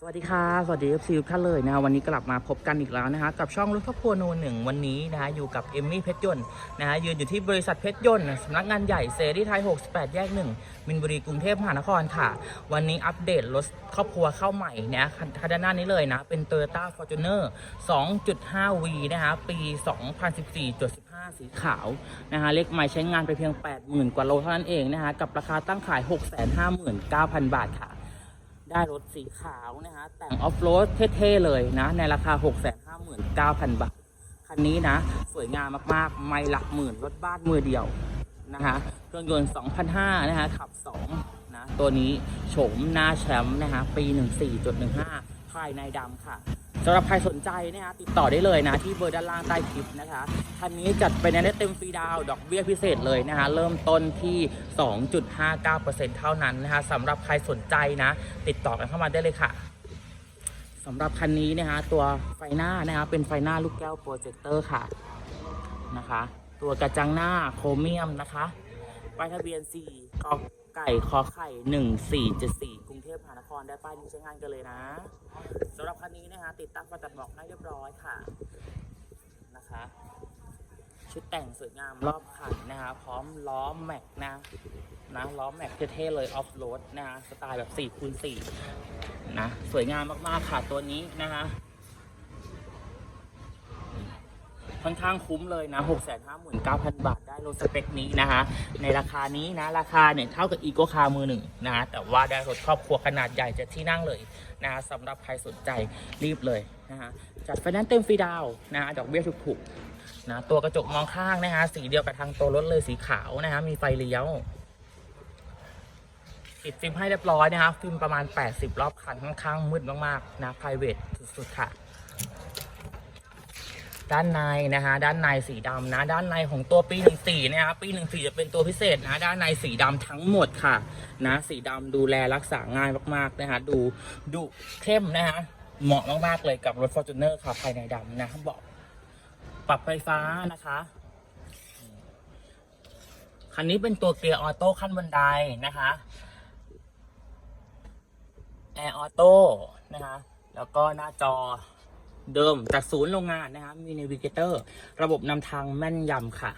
สวัสดีค่ะ สวัสดีครับซิลท่านเลยนะวันนี้กลับมาพบกันอีกแล้วนะฮะกับช่องรถครอบครัวโนหนึ่งวันนี้นะฮะอยู่กับเอมมี่เพชรยนต์นะฮะยืนอยู่ที่บริษัทเพชรยนต์สำนักงานใหญ่เซรีไทย 68 แยกหนึ่งมินบุรีกรุงเทพมหานครค่ะ วันนี้อัปเดตรถครอบครัวเข้าใหม่นะคันคันด้านหน้านี้เลยนะเป็น Toyota Fortuner 2.5V นะฮะปี 2014.15 สีขาวนะฮะเลขไม้ใช้งานไปเพียง 80,000 กว่าโลเท่านั้นเองนะฮะกับราคาตั้งขาย 659,000 บาทค่ะ ได้รถสีขาวนะฮะแต่งออฟโรดเท่ๆเลยนะ ในราคา 659,000 บาท คันนี้นะ สวยงามมากๆ ไม่หลักหมื่นรถบ้านมือเดียวนะคะเครื่องยนต์2,005นะฮะขับ 2 นะ ตัวนี้โฉมหน้าแชมป์นะฮะปี 14.15ายในดำค่ะสำหรับใครสนใจนะฮะติดต่อได้เลยนะ ที่เบอร์ด้านล่างใต้คลิปนะคะคันนี้จัดไปในเต็มฟรีดาวดอกเบี้ยพิเศษเลยนะคะ เริ่มต้นที่ 2.59%เท่านั้นนะคะสำหรับใครสนใจนะ ติดต่อกันเข้ามาได้เลยค่ะสำหรับคันนี้นะคะตัวไฟหน้านะคะเป็นไฟหน้าลูกแก้วโปรเจคเตอร์ค่ะนะคะ ตัวกระจังหน้าโครเมียมนะคะป้ายทะเบียน4ก ไก่ขอไข่1474กรุงเทพมหานครได้ป้ายนี้ใช้งานกันเลยนะสำหรับคันนี้นะคะติดตั้งไฟตัดหมอกให้เรียบร้อยค่ะนะคะ ชุดแต่งสวยงามรอบคันนะคะพร้อมล้อแม็กนะนะล้อแม็กเท่ๆเลยออฟโรดนะคะสไตล์แบบ4คูณ4นะสวยงามมากๆค่ะตัวนี้นะคะ ค่อนข้างคุ้มเลยนะ 659,000 บาทได้รถสเปคนี้นะคะ ในราคานี้นะ ราคาเนี่ยเท่ากับอีโกคาร์มือหนึ่งนะแต่ว่าได้รถครอบครัวขนาดใหญ่จะที่นั่งเลยนะสำหรับใครสนใจรีบเลยนะคะจัดไฟแนนซ์เต็มฟรีดาวนะดอกเบี้ยถูกๆนะตัวกระจกมองข้างนะคะสีเดียวกับทางตัวรถเลยสีขาวนะคะมีไฟเลี้ยวติดฟิล์มให้เรียบร้อยนะคะฟิล์มประมาณ 80 รอบคันค่อนข้างมืดมากๆนะ private สุดๆค่ะ ด้านในนะคะด้านในสีดำนะ ด้านในของตัวปี14นะครับปี14จะเป็นตัวพิเศษนะด้านในสีดำทั้งหมดค่ะนะสีดำดูแลรักษาง่ายมากๆนะคะดูดูเข้มนะคะเหมาะมากๆเลยกับรถ Fortuner ค่ะภายในดำนะครับบอกปรับไฟฟ้านะคะคันนี้เป็นตัวเกียร์ออโต้ขั้นบันไดนะคะแอร์ออโต้นะคะแล้วก็หน้าจอ เดิมจากศูนย์โรงงานนะคะมี n น v ิเกเตอร์ระบบนำทางแม่นยำค่ะ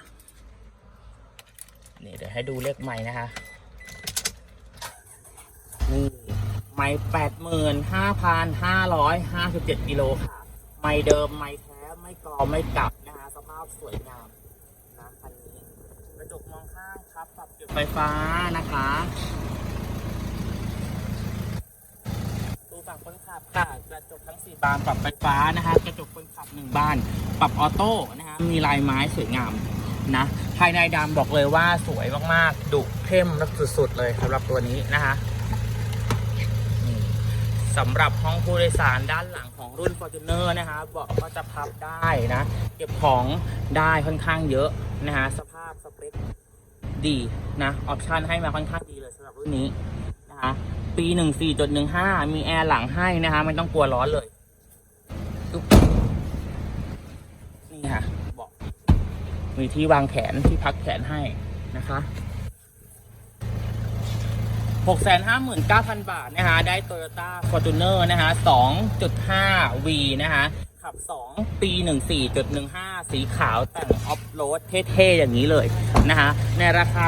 นี่เดี๋ยวให้ดูเลขไม้นะคะ นี่ไม้แปดหมื่นห้าพันห้าร้อยห้าสิบเจ็ดกิโลค่ะ ไม้เดิมไม้แท้ไม่กรอไม่กลับนะคะ สภาพสวยงามนะคันนี้กระจกมองข้างครับปรับเก็บไฟฟ้านะคะ ตู้ ฝั่งคนขับค่ะกระจกทั้ง 4 บานปรับไฟฟ้านะคะกระจกคนขับ 1 บาน ปรับออโต้นะคะมีลายไม้สวยงามนะ ภายในดำบอกเลยว่าสวยมากๆ ดุเข้มและสุดๆเลยสำหรับตัวนี้นะคะสำหรับห้องผู้โดยสารด้านหลังของรุ่น Fortuner นะคะเบอกก็จะพับได้นะ เก็บของได้ค่อนข้างเยอะนะคะสภาพสเปคดีนะ ออปชันให้มาค่อนข้างดีเลยสำหรับรุ่นนี้นะคะ ปี 14.15 มีแอร์หลังให้นะคะไม่ต้องกลัวร้อนเลย นี่ค่ะบอกมีที่วางแขนที่พักแขนให้นะคะ659,000 บาท นะคะได้ Toyota Fortuner นะคะ 2.5V นะคะ ขับ 2 ปี 14.15 สีขาวแต่งออฟโรดเท่ๆ อย่างนี้เลยนะคะในราคา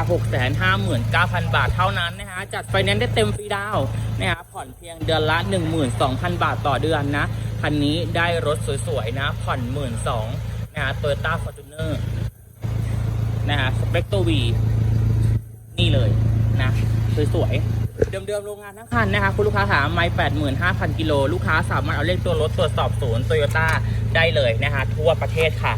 659,000 บาทเท่านั้นนะคะจัดไฟแนนซ์ได้เต็มฟรีดาวน์นะคะผ่อนเพียงเดือนละ 12,000 บาทต่อเดือนนะ คันนี้ได้รถสวยๆ นะ ผ่อน 12,000นะคะ Toyota Fortuner นะคะสเปกโตวีนี่เลยนะ สวยๆ เดิมๆโรงงานทั้งคันนะคะ คุณลูกค้าถามไม่แปดหมื่นห้าพันกิโล ลูกค้าสามารถเอาเลขตัวรถตรวจสอบศูนย์โตโยต้าได้เลยนะคะ ทั่วประเทศค่ะ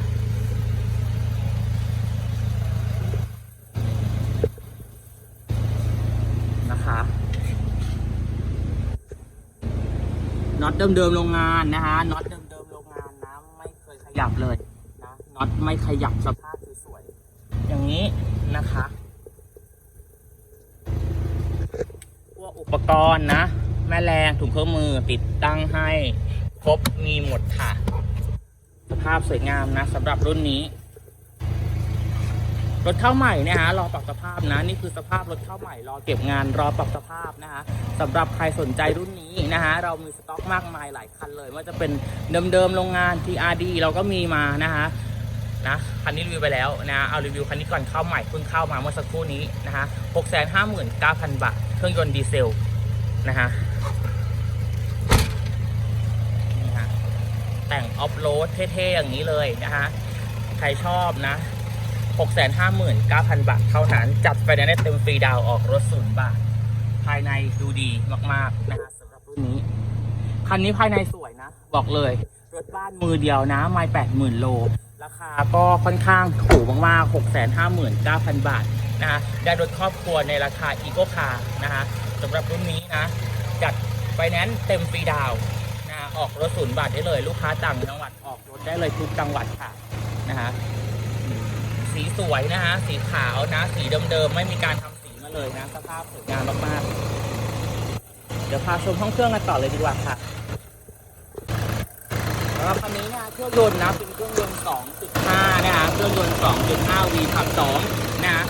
นะคะน็อตเดิมๆโรงงานนะคะน็อตเดิมๆโรงงานนะไม่เคยขยับเลยนะน็อตไม่ขยับสภาพสวยๆอย่างนี้นะคะ อุปกรณ์นะ แม่แรงถุงเครื่องมือติดตั้งให้ครบมีหมดค่ะ สภาพสวยงามนะสำหรับรุ่นนี้ รถเข้าใหม่นะฮะรอปรับสภาพนะ นี่คือสภาพรถเข้าใหม่รอเก็บงานรอปรับสภาพนะฮะสำหรับใครสนใจรุ่นนี้นะฮะเรามีสต็อกมากมายหลายคันเลยว่าจะเป็นเดิมๆโรงงาน TRD เราก็มีมานะฮะ นะคันนี้รีวิวไปแล้วนะเอารีวิวคันนี้ก่อนเข้าใหม่เพิ่งเข้ามาเมื่อสักครู่นี้นะฮะ659,000บาท เครื่องยนต์ดีเซลนะฮะนี่ฮะแต่งออฟโรดเท่ๆอย่างนี้เลยนะฮะใครชอบนะ659,000บาทเท่านั้น จัดไปได้เต็มฟรีดาวออกรถศูนย์บาท ภายในดูดีมากๆนะฮะสำหรับรุ่นนี้ คันนี้ภายในสวยนะ บอกเลย รถบ้านมือเดียวนะ ไม่แปดหมื่นโล ราคาก็ค่อนข้างถูกมากๆ 6 5 9 0 0 0 บาทนะฮะได้รถครอบครัวในราคาอีโ c คาร์นะฮะสำหรับรุ่นนี้นะ จัดไฟแนนซ์เต็มฟรีดาวนะฮะออกรถศูนย์บาทได้เลย ลูกค้าต่างจังหวัดออกรถได้เลยทุกจังหวัดค่ะนะฮะสีสวยนะฮะ สีขาวนะ สีเดิมๆ ไม่มีการทำสีมาเลยนะ สภาพสวยงามมากๆ เดี๋ยวพาชมห้องเครื่องกันต่อเลยดีกว่าค่ะ สำหรับคันนี้นะเครื่องยนต์นะเป็นเครื่องยนต์ 2.5 นะฮะเครื่องยนต์ 2.5 V ขับ2นะฮะ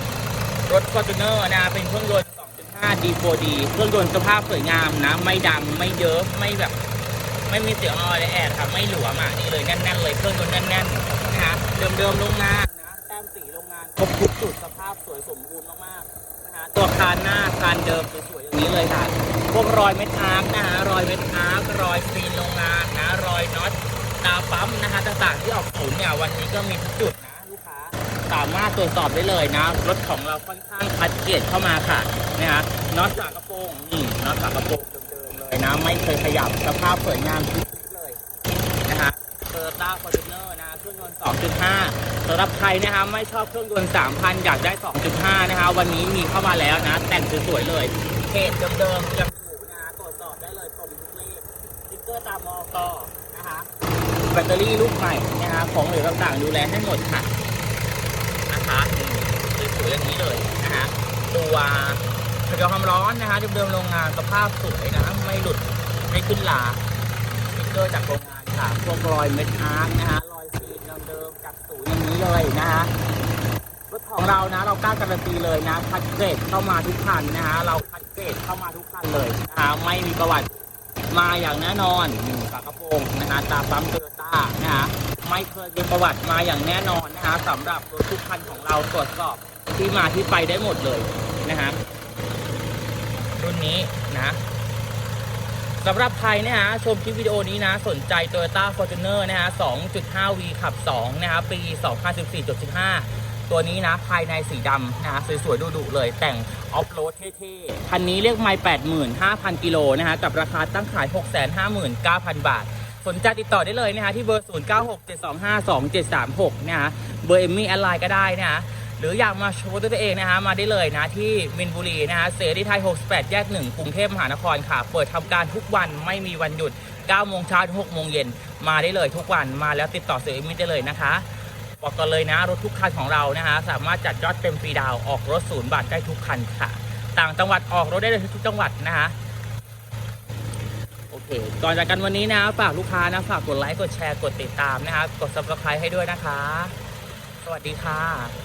รถ Fortuner นะเป็นเครื่องยนต์ 2.5 D4D เครื่องยนต์สภาพสวยงามนะ ไม่ดังไม่เยอะไม่แบบ ไม่มีเสียงออยและแอดครับไม่หลวมอะนี่เลยแน่นๆเลยเครื่องยนต์แน่นๆนะฮะเดิมๆโรงงานนะแต้มสีโรงงานครบทุกจุดสภาพสวยสมบูรณ์มากๆนะฮะตัวคานหน้าคานเดิมสวยๆอย่างนี้เลยค่ะพวกรอยเม็ดอาร์คนะฮะรอยเม็ดอาร์ครอยซีนโรงงานนะรอยน็อต ตาปั๊มนะฮะต่างๆที่ออกศูนย์เนี่ยวันนี้ก็มีทุกจุดนะลูกค้าสามารถตรวจสอบได้เลยนะรถของเราค่อนข้างคัดเกรดเข้ามาค่ะนะฮะน็อตฝากระโปรงนี่น็อตฝากระโปรงเดิมๆเลยนะไม่เคยขยับสภาพสวยงามทุกๆเลยนะฮะเ o อร์ต้าฟอร์จูเนอร์นะเครื่องยนต์ 2.5สำหรับใครนะฮะไม่ชอบเครื่องยนต์ 3,000 อยากได้ 2.5 นะฮะวันนี้มีเข้ามาแล้วนะ แต่งสวยๆเลยเพจเดิมๆยังอยู่นะ เกอร์ตามมอกนะคะแบตเตอรี่ลูกใหม่นะฮะของเหลือต่างๆ ดูแลให้หมดค่ะนะคะนี่สวยๆอย่างนี้เลยนะฮะตัวกระจกความร้อนนะคะเดิมๆโรงงานสภาพสวยนะไม่หลุดไม่ขึ้นลาสติ๊กเกอร์จากโรงงานค่ะพวกรอยเม็ดอาร์นะฮะรอยซีนเดิมๆจากสูอย่างนี้เลยนะฮะรถของเรานะเรากล้าการันตีเลยนะคัดเกรดเข้ามาทุกคันนะฮะเราคัดเกรดเข้ามาทุกคันเลยนะฮะไม่มีประวัติ มาอย่างแน่นอนนี่ฝากระโปรงนะฮะตาปั๊มโตโยต้านะฮะไม่เคยมีประวัติมาอย่างแน่นอนนะฮะสำหรับรถทุกคันของเราตรวจสอบที่มาที่ไปได้หมดเลยนะฮะรุ่นนี้นะสำหรับใครนะฮะชมคลิปวิดีโอนี้นะ สนใจ Toyota Fortuner นะฮะ 2.5V ขับ 2 นะฮะ ปี 2014.15 ตัวนี้นะ ภายในสีดำนะฮะสวยๆดุๆเลยแต่งออฟโรดเท่ๆ คันนี้เรียกไม่85,000 กิโลนะฮะ กับราคาตั้งขาย 659,000 บาท สนใจติดต่อได้เลยนะฮะ ที่เบอร์ 0967252736 นะฮะ เบอร์เอมมี่แอดไลน์ก็ได้นะฮะหรืออยากมาโชว์ด้วยตัวเองนะฮะ มาได้เลยนะ ที่มินบุรีนะฮะเสรีไทย 68 แยก 1 กรุงเทพมหานครค่ะ เปิดทำการทุกวันไม่มีวันหยุด 9 โมงเช้าถึง 6 โมงเย็น มาได้เลยทุกวันมาแล้วติดต่อเซอร์เอมมี่ได้เลยนะคะ บอกกันเลยนะ รถทุกคันของเรานะฮะสามารถจัดยอดเต็มฟรีดาวออกรถศูนย์บาทได้ทุกคันค่ะ ต่างจังหวัดออกรถได้เลยทุกจังหวัดนะฮะโอเคก่อนจากกันวันนี้นะฝากลูกค้านะฝากกดไลค์กดแชร์กดติดตามนะคะกด subscribe ให้ด้วยนะคะ สวัสดีค่ะ